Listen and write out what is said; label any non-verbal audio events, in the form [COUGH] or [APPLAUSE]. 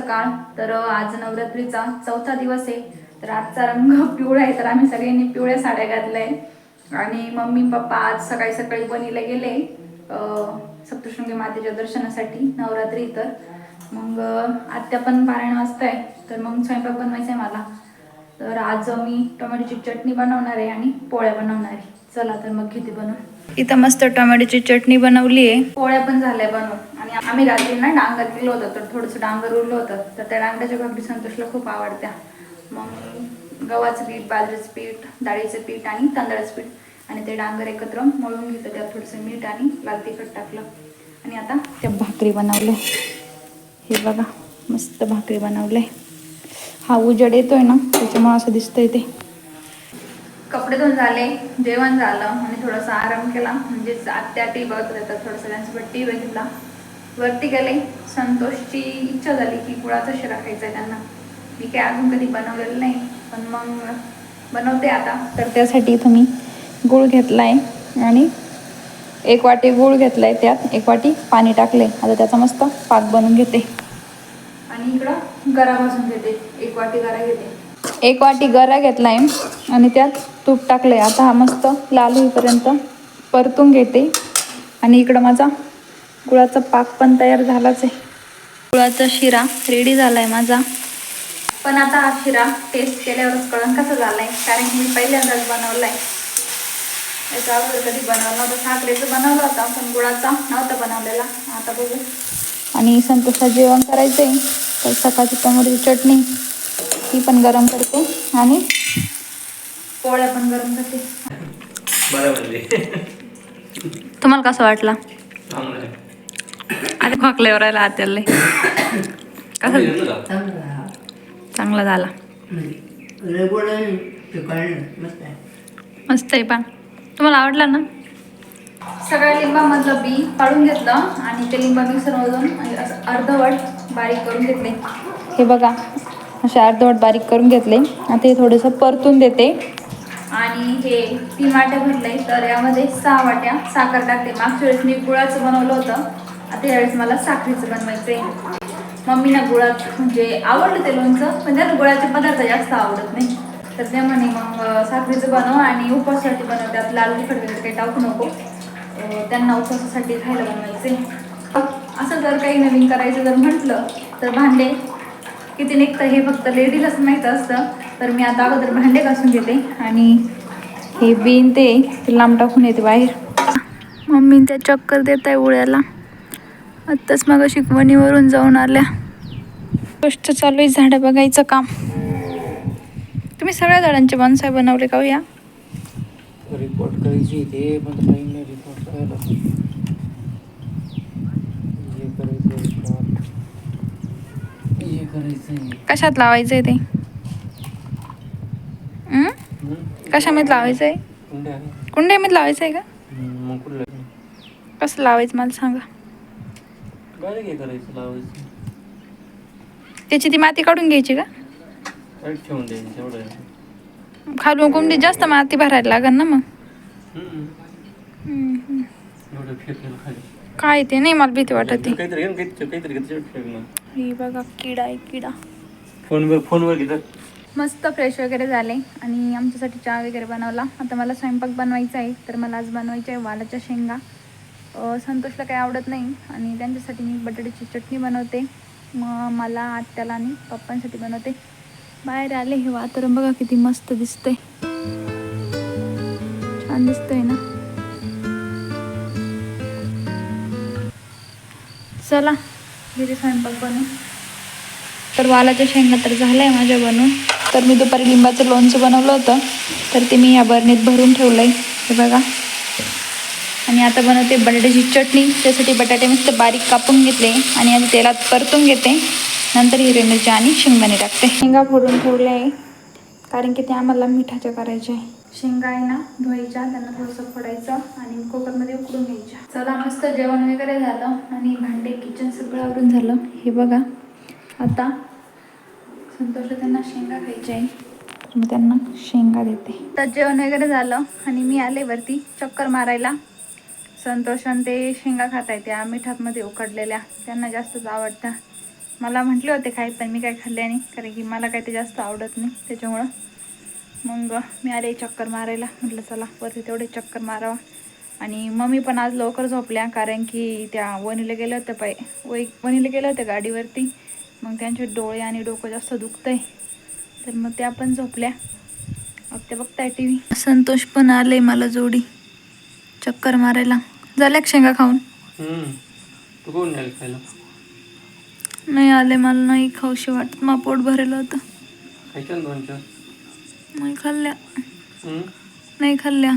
सकाळ तर आज नवरात्रीचा चौथा दिवस आहे. तर आजचा रंग [LAUGHS] पिवळा आहे तर आम्ही सगळ्यांनी पिवळ्या साड्या घातल्या आहे. आणि मम्मी पप्पा आज सकाळी सकाळी बनीला गेले सप्तशृंगी मातेच्या दर्शनासाठी नवरात्री. तर मग आत्या पण बाराण वाजता आहे तर मग स्वयंपाक बनवायचा आहे मला. तर आज मी टोमॅटोची चटणी बनवणार आहे आणि पोळ्या बनवणार आहे. चला तर मग किती बनवून. इथं मस्त टोमॅटोची चटणी बनवली आहे. पोळ्या पण झाल्या बनवून. आणि आम्ही रात्री ना डांगर दिलं होतं तर थोडंसं डांगर उरलं होतं. तर त्या डांगराच्या भाकरी संतोषला खूप आवडत्या. मग गव्हाचं पीठ बाजरीचं पीठ डाळीचं पीठ आणि तांदळाचं पीठ आणि ते डांगर एकत्र मळून घेतलं. त्यात थोडंसं मीठ आणि लाल तिखट टाकलं. आणि आता त्या भाकरी बनवले हे बघा मस्त भाकरी बनवले हा उजेड येतोय ना त्याच्यामुळे असं दिसतंय ते. कपडे धुवून झाले जेवण झालं आणि थोडासा आराम केला. म्हणजे आत्या टी बघत होत्या थोडंसं त्यांच्यासोबत टी बघितला. वरती गेले. संतोषची इच्छा झाली की गुळाचा शिरा खायचा आहे त्यांना. मी काय अजून कधी बनवलेलं नाही पण मग बनवते आता. तर त्यासाठी इथं मी गुळ घेतला आहे आणि एक वाटी गुळ घेतला आहे त्यात एक वाटी पाणी टाकले आता त्याचा मस्त पाक बनवून घेते. आणि इकडं गरा भाजून घेते एक वाटी गरा घेते. एक वाटी गरा घेतलाय. आणि त्यात तूप टाकलंय. आता हा मस्त लाल होईपर्यंत परतून घेते. आणि इकडं माझा गुळाचा पाक पण तयार झालाच आहे. गुळाचा शिरा रेडी झालाय माझा. पण आता हा शिरा टेस्ट केल्यावरच कळण कसा आहे कारण की मी पहिल्यांदाच बनवलाय. याचा अगोदर कधी बनवला नव्हता. साखरेचं बनवलं होता. पण गुळाचा नव्हता बनवलेला. आता बघू. आणि संतोषला जेवण करायचंय. तर सकाळची टोमॅटोची चटणी. ती पण गरम करते आणि पोळ्या पण गरम करते. म्हणजे तुम्हाला कसं वाटला? चांगलं आहे. आता खोकल्यावर राहिला आत्याला कसं? चांगला चांगला झाला. रेगोड मस्त आहे. मस्त आहे पण. तुम्हाला आवडला ना? सगळ्या लिंबामधलं बी काढून घेतलं आणि ते लिंबा मिक्सरमधून अर्धवट बारीक करून घेतले. हे बघा असे अर्धवट बारीक करून घेतले. आता हे थोडंसं परतून देते. आणि हे तीन वाट्या भरले तर यामध्ये सहा वाट्या साखर टाकते. मागच्या वेळेस मी गुळाचं बनवलं होतं. आता यावेळेस मला साखरेचं बनवायचं आहे मम्मीना गुळात म्हणजे आवडलं ते लोणचं पण त्यांना गुळाचे पदार्थ जास्त आवडत नाही. तर ते म्हणे मग साखरेचं बनव आणि उपवासासाठी बनव. त्यात लाल तिखट वगैरे काही टाकू नको. त्यांना उपवासासाठी खायला बनवायचे असं जर काही नवीन करायचं जर म्हटलं तर भांडे किती निघतं हे फक्त लेडीजच माहीत असतं तर मी आता अगोदर भांडे घासून घेते आणि हे बीन ते लांब टाकून येते बाहेर. मम्मी त्या चक्कर देत आहे उळ्याला आत्ताच मग शिकवणीवरून जाऊन आल्या. गोष्ट चालू आहे झाडं बघायचं काम. तुम्ही सगळ्या झाडांचे बॉन्साय बनवले का हो या? रिपोर्ट करायची ते पण रिपोर्ट करायला हे करायचं रिपोर्ट कशात लावायचं आहे ते? हं? कशामध्ये लावायचं आहे कुंड्या आहे कुंड्यामध्ये लावायचं आहे का? मग कुठलं? कसं लावायचं मला सांगा. काय काय करायचं लावायचं? त्याची ती माती काढून घ्यायची का? काय ठेवून द्यायचं तेवढं. आहे. खालून कुंडीत जास्त माती भरायला लागेल ना मग. हम्म. एवढं फेकलं खाली. काय ते? नाही मला भीती वाटत ती. काहीतरी काहीतरी काहीतरी ही बघा किडा आहे किडा. फोनवर फोनवर घेतात. मस्त फ्रेश वगैरे झाले. आणि आमच्यासाठी चहा वगैरे बनवला. आता मला स्वयंपाक बनवायचा आहे तर मला आज बनवायच्या आहे वालाच्या शेंगा. संतोषला काही आवडत नाही. आणि त्यांच्यासाठी मी बटाट्याची चटणी बनवते. मग मला आत्याला आणि पप्पांसाठी बनवते. बाहेर आले हे वातावरण बघा किती मस्त दिसतंय. छान दिसतंय ना? चला. घरी स्वयंपाक बनवू तर वालाच्या शेंगा तर झाल्या आहे माझ्या बनवून. तर मी दुपारी लिंबाचं लोणचं बनवलं होतं. तर ते मी या बरणीत भरून ठेवलं आहे हे बघा. आणि आता बनवते बटाट्याची चटणी. त्यासाठी बटाटे मस्त बारीक कापून घेतले आणि आधी तेलात परतून घेते. नंतर हिरवी मिरची आणि शेंगदाणे टाकते. शेंगा फोडून ठेवले आहे. कारण की ते आम्हाला मिठाच्या करायच्या आहे. शेंगा आहे ना धुवायच्या त्यांना थोडंसं फोडायचं आणि कुकरमध्ये उकडून घ्यायच्या. चला मस्त जेवण वगैरे झालं आणि भांडे किचन सगळं आवरून झालं. हे बघा आता संतोष त्यांना शेंगा खायच्या आहे. मी त्यांना शेंगा देते. तर जेवण वगैरे झालं आणि मी आले वरती चक्कर मारायला. संतोष ते शेंगा खात आहे त्या मिठातमध्ये उकडलेल्या. त्यांना जास्तच आवडत्या मला म्हटले होते खाय पण मी काय खाल्ले नाही कारण की मला काय ते जास्त आवडत नाही त्याच्यामुळं मग मी आले चक्कर मारायला. म्हटलं चला वरती तेवढे चक्कर मारावं. आणि मम्मी पण आज लवकर झोपल्या कारण की त्या वणीला गेल्या होत्या पाय वै वणीला गेल्या होत्या गाडीवरती. मग त्यांचे डोळे आणि डोकं जास्त दुखतंय. तर मग त्या पण झोपल्या. मग ते बघताय टी व्ही संतोष पण आले मला जोडी. चक्कर मारायला. झाल्या शेंगा खाऊन? तू कोण नाही खायला? नाही आले मला नाही खाऊशी वाटत. मग पोट भरेलं होतं खायच्या ना दोन चार नाही खाल्ल्या हम्म? नाही खाल्ल्या